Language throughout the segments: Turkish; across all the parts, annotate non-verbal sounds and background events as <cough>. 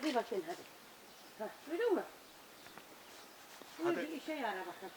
Bunları bir bakayım hadi. Ha, duydun mu? Bu Hadi. bir işe yarar bakalım.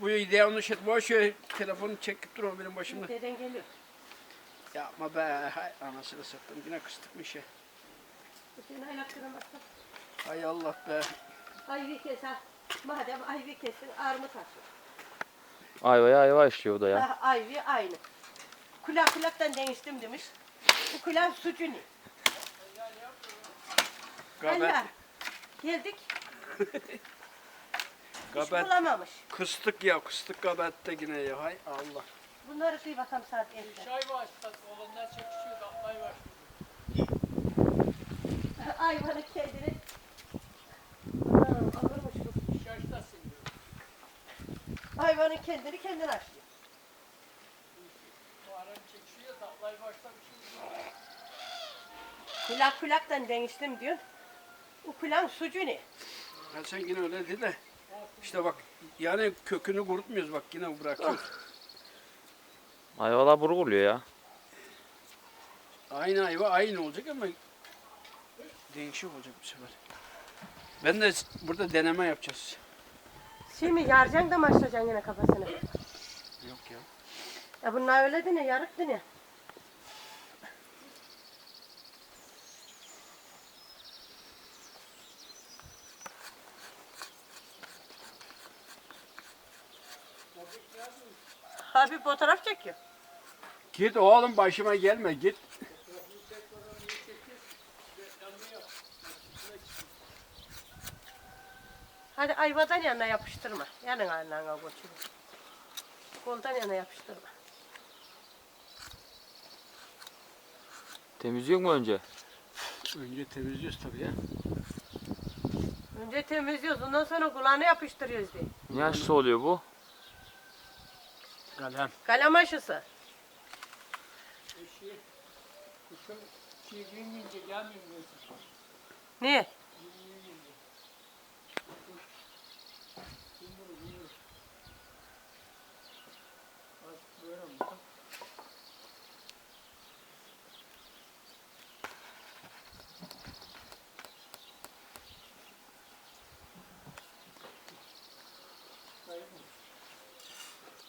Bu devamlı şey boş ver telefonu çekip durma benim başımda. Deden geliyor. Yapma be hay anasını sattım yine kıstık bir şey. Bu senin ayaklarına baksana. Hay Allah be. Ayvi kes ha. Madem ayvi kesin armut açın. Ayvaya ayva işliyor o da ya. Ha, ayvi aynı. Kulak kulaktan değiştim demiş. Bu kulak sucu ne? Gabet, Allah. Geldik. <laughs> Hiç gabet bulamamış. kıstık ya kıstık gabette yine ya hay Allah. Bunları duy bakalım saat elden. Çay başladı, oğlanlar çekişiyor, atlay başladı. <laughs> Ayvanı kendini. Anam, alırmış bu. Şaştasın diyor. Hayvanın kendini kendin açlıyor. Bu aran çekişiyor, atlay başlamış. Kulak kulaktan değiştim diyor. Bu kulağın sucu ne? Ha sen yine öyle de de. İşte bak yani kökünü kurutmuyoruz bak yine bırakıyoruz. Ayvalar buruk oluyor ya. Aynı ayva aynı olacak ama değişik olacak bu sefer. Ben de burada deneme yapacağız. Şimdi yaracaksın da mı açacaksın yine kafasını? Yok ya. Ya bunlar öyle de ne yarık da ne? Abi fotoğraf çekiyor. Git oğlum başıma gelme git. Hadi ayvadan yanına yapıştırma. Yanın ayağına koçunu. Koldan yana yapıştırma. Temizliyor mu önce? Önce temizliyoruz tabii ya. Önce temizliyoruz ondan sonra kulağına yapıştırıyoruz diye. Ne aşısı oluyor bu? Kalem. Kalem aşısı. Böyle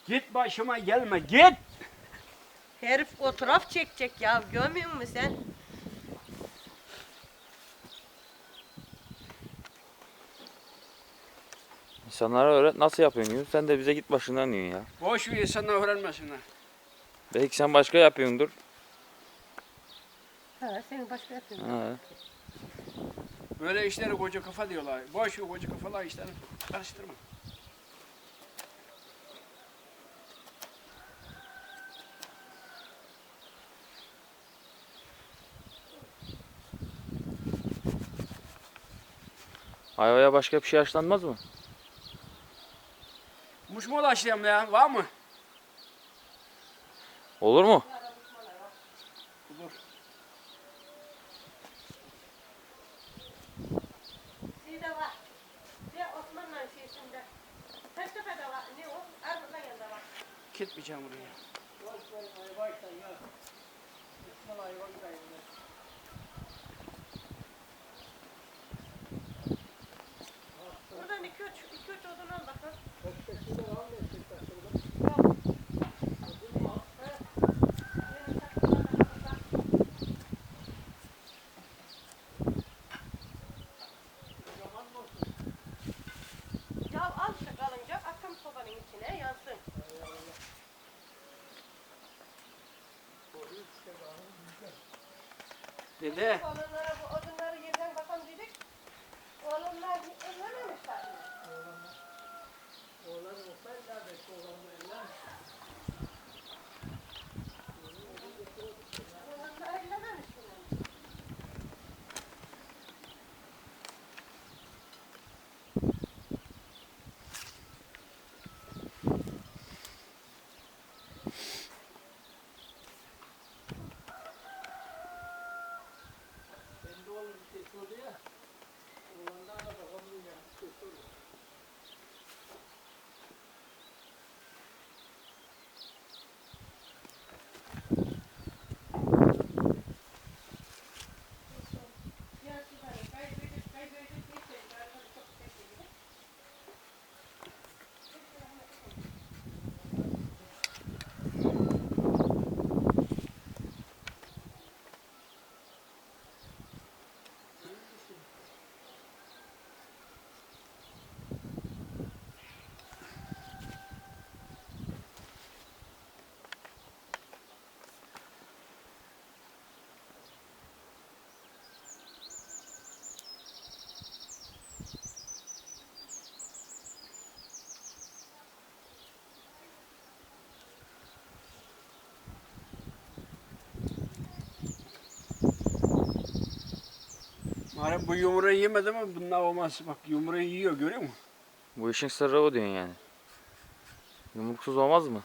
Git başıma gelme git. Herif fotoğraf çekecek ya. Görmüyor musun sen? İnsanlara öğret nasıl yapıyorsun. Sen de bize git başından diyorsun ya. Boş ver insanlar öğrenmesinler. Belki sen başka yapıyorsundur. Ha, senin başka yapıyorsun. Ha. Böyle işleri koca kafa diyorlar. Boş ver koca kafalar işleri karıştırma. Ayvaya başka bir şey haşlanmaz mı? Muş mu ulaşacağım ya? Var mı? Olur mu? Olur. Şeyde var. Ya Osmanlı'nın şeysinde. Taştepe'de var. Ne o? Armut'un yanında var. Gitmeyeceğim oraya. Ayvaştan ya. Osman ayvan kaynıyor. Buradan iki üç, iki üç odun al bakalım. Ya al işte kalınca atın sobanın içine yansın. Dede. Oğlanlara bu odunları yerden bakalım dedik. Oğlanlar evlememişler. Oğlan olsaydı neredeyse oğlan böyle. Oğlanlar evlememişler. Kendi oğlum bir şey söylüyor ya. Oğlandan da bakamıyor ya. Bir şey söylüyor. Ya, süper. Ben böyle Hani bu yumruğu yemedi mi bunlar olmaz. Bak yumruğu yiyor görüyor musun? Bu işin sırrı o diyorsun yani. Yumruksuz olmaz mı?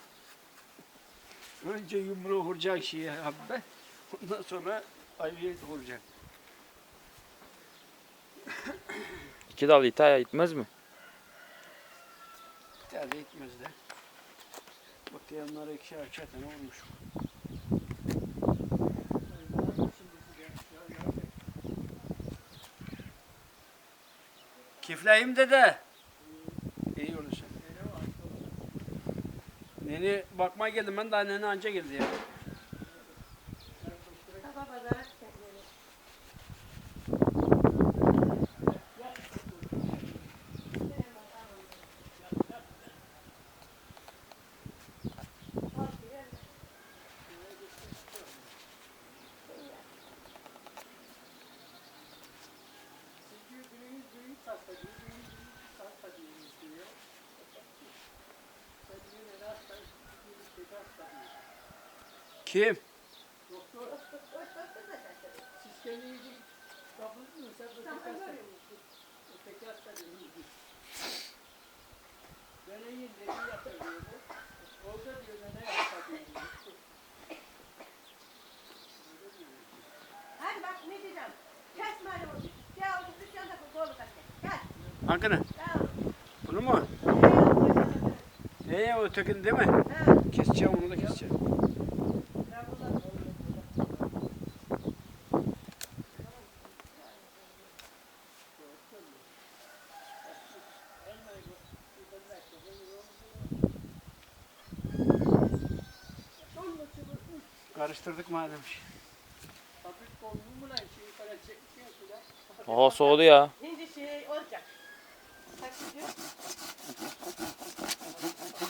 Önce yumruğu vuracak şeye habbe. Ondan sonra ayıyı vuracak. <coughs> İki dal itaya itmez mi? Bir tane de gitmez de. Bak yanlara ikişer ikişer tane olmuş. Kifleyim dede. İyi olursun. Nene bakmaya geldim ben daha nene anca geldi ya. Sabah pazara kendini. Kim? Siz kendinizi kapınız mı? Sen de tekrar Tekrar sarıyorsun. Ben iyiyim dedi yapıyor diyor bu. Olsa diyor da ne yapacağım? Hadi bak ne diyeceğim. Kesme hadi onu. Gel oğlum dükkanda dolu kaç. Gel. Hakkını. Bunu mu? Ee ötekini değil mi? Ha. Keseceğim onu da keseceğim. Karıştırdık madem. Hafif kolunu mu lan şeyi para çekmiyorsun da. Hava soğudu ya. Şimdi şey olacak. Gidiyor. <laughs>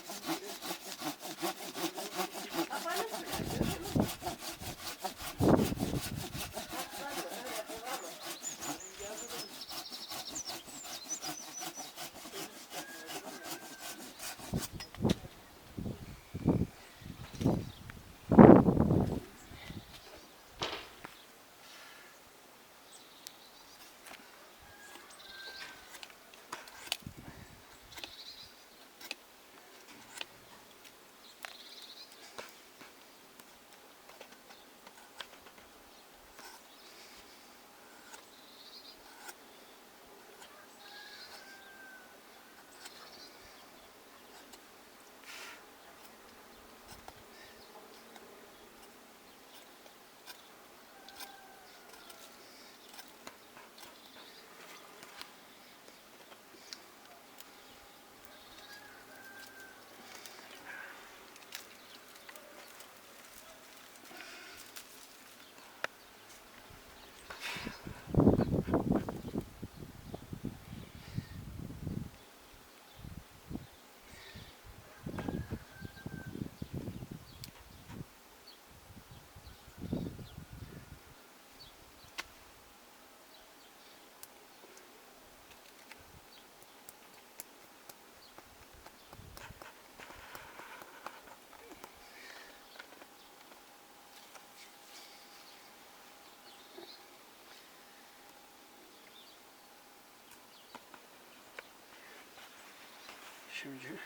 Şimdi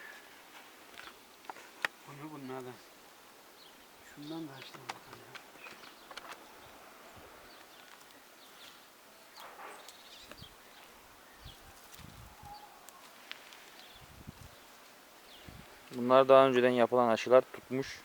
bunu bunlardan. Şundan da açtım bakalım ya. Bunlar daha önceden yapılan aşılar tutmuş.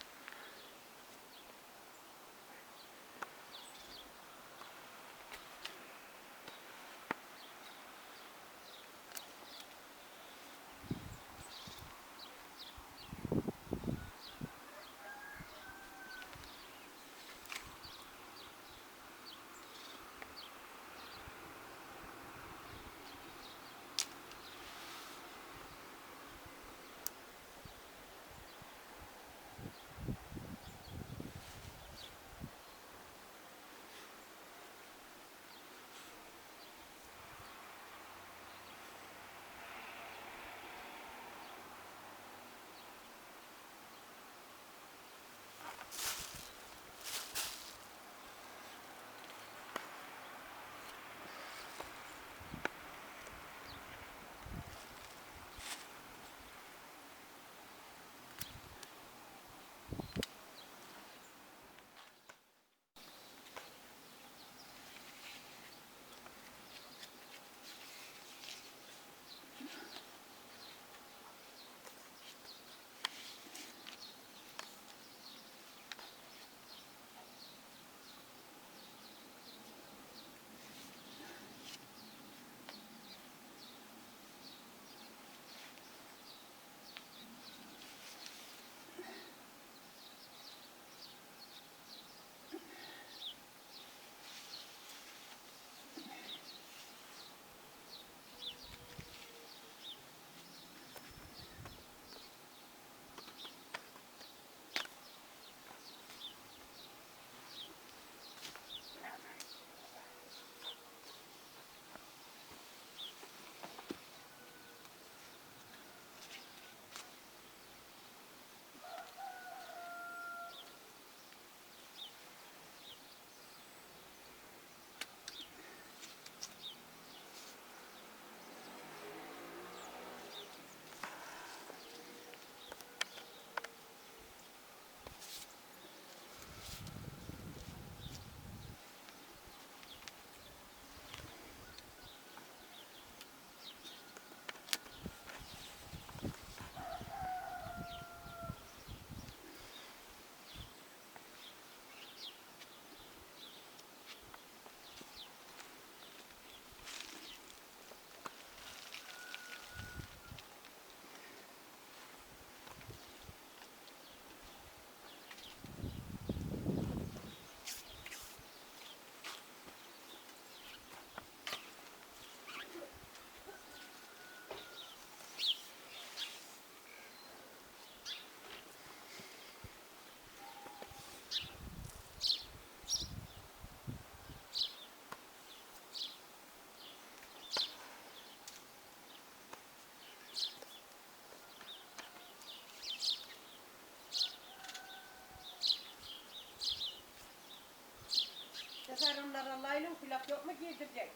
Mı kulak yok mu giydirecek?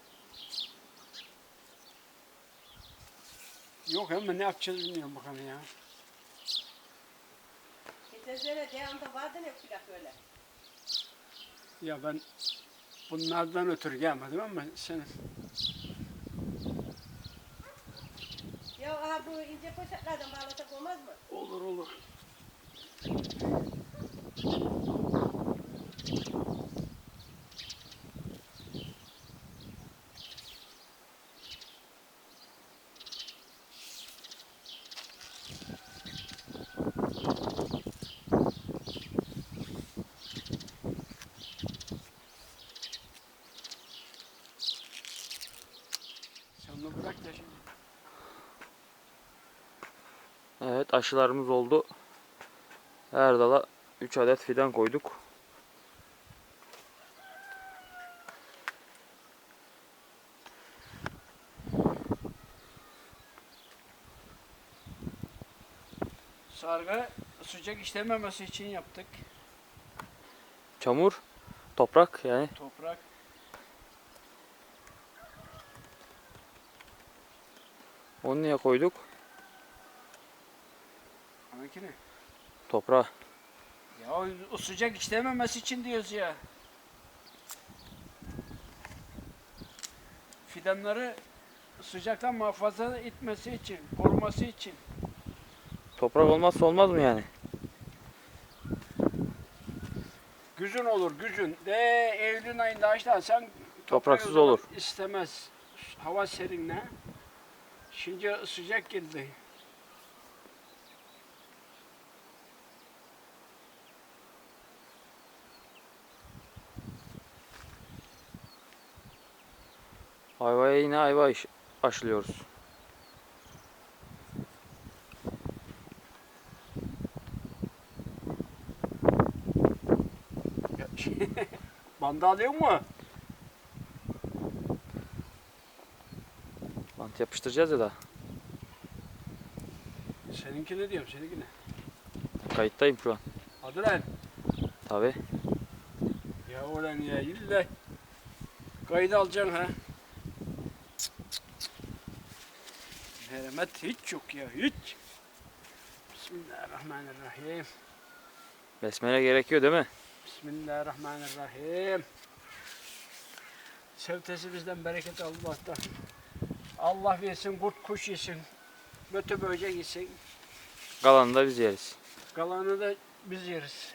Yok ama ne yapacağız bilmiyorum bakalım ya. Geçen sene Ceyhan'da vardı ne kulak öyle. Ya ben bunlardan ötürü gelmedim ama sen Ya aha bu ince poşetlerden bağlasak olmaz mı? olur olur. Sen onu bırak da şimdi. Evet aşılarımız oldu. Her dala 3 adet fidan koyduk. Sargı sıcak işlememesi için yaptık. Çamur, toprak yani. Toprak. Onu niye koyduk? Makine. Toprağa. Ya o, o sıcak işlememesi için diyoruz ya. Fidanları sıcaktan muhafaza etmesi için, koruması için. Toprak olmazsa olmaz mı yani? Güzün olur, güzün. De Eylül ayında açlarsan Topraksız toprağı olur. istemez. Hava serinle. Şimdi sıcak geldi. Ayvaya yine ayva aş- aşılıyoruz. <laughs> Banda alıyor mu? Bant yapıştıracağız ya da. Seninki ne diyorum, seninki ne? Kayıttayım şu an. Hadi lan. Tabi. Ya ulan ya illa kaydı alacaksın ha. Merhamet hiç yok ya hiç. Bismillahirrahmanirrahim. Besmele gerekiyor değil mi? Bismillahirrahmanirrahim. Sevtesi bizden bereket Allah'tan. Allah versin kurt kuş yesin. Götü böcek yesin. Kalanını da biz yeriz. Kalanı da biz yeriz.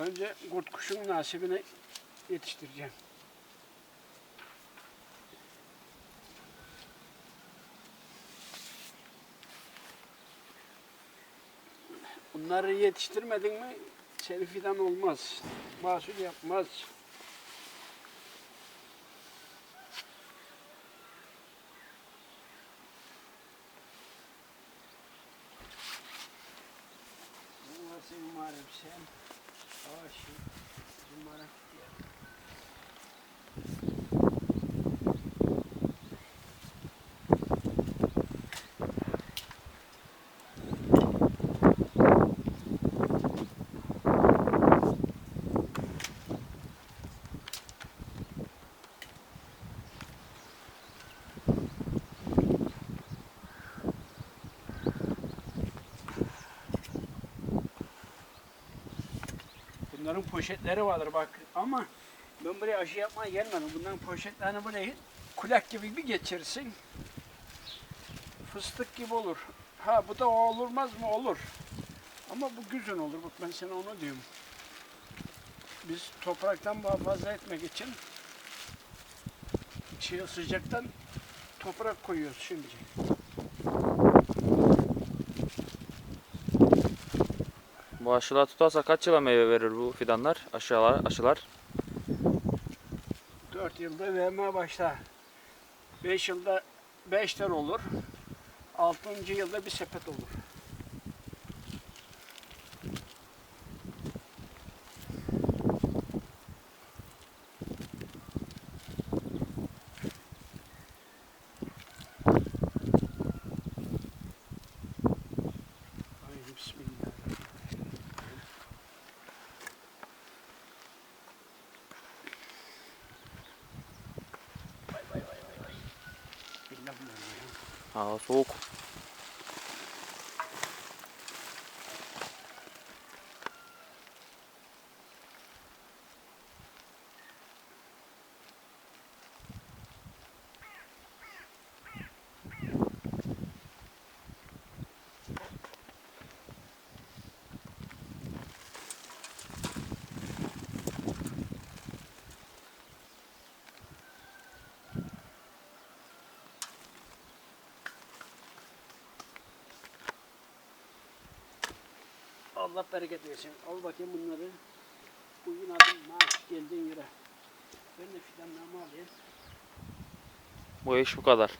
Önce kurt kuşun nasibini yetiştireceğim. Bunları yetiştirmedin mi senin fidan olmaz. Mahsul yapmaz. Nasıl umarım sen? Aşı. Umarım ya. Bunların poşetleri vardır bak ama ben buraya aşı yapmaya gelmedim. Bunların poşetlerini buraya kulak gibi bir geçirsin. Fıstık gibi olur. Ha bu da o olmaz mı? Olur. Ama bu güzel olur. Bak ben sana onu diyorum. Biz topraktan muhafaza etmek için şey, sıcaktan toprak koyuyoruz şimdi. Bu aşılar tutarsa kaç yıla meyve verir bu fidanlar? Aşılar, aşılar. 4 yılda vermeye başlar. 5 yılda 5 tane olur. 6. yılda bir sepet olur. Hava soğuk. Allah bereket versin. Al bakayım bunları. Bugün adım maaş geldin yere. Ben de fidanlarımı alayım. Bu iş bu kadar.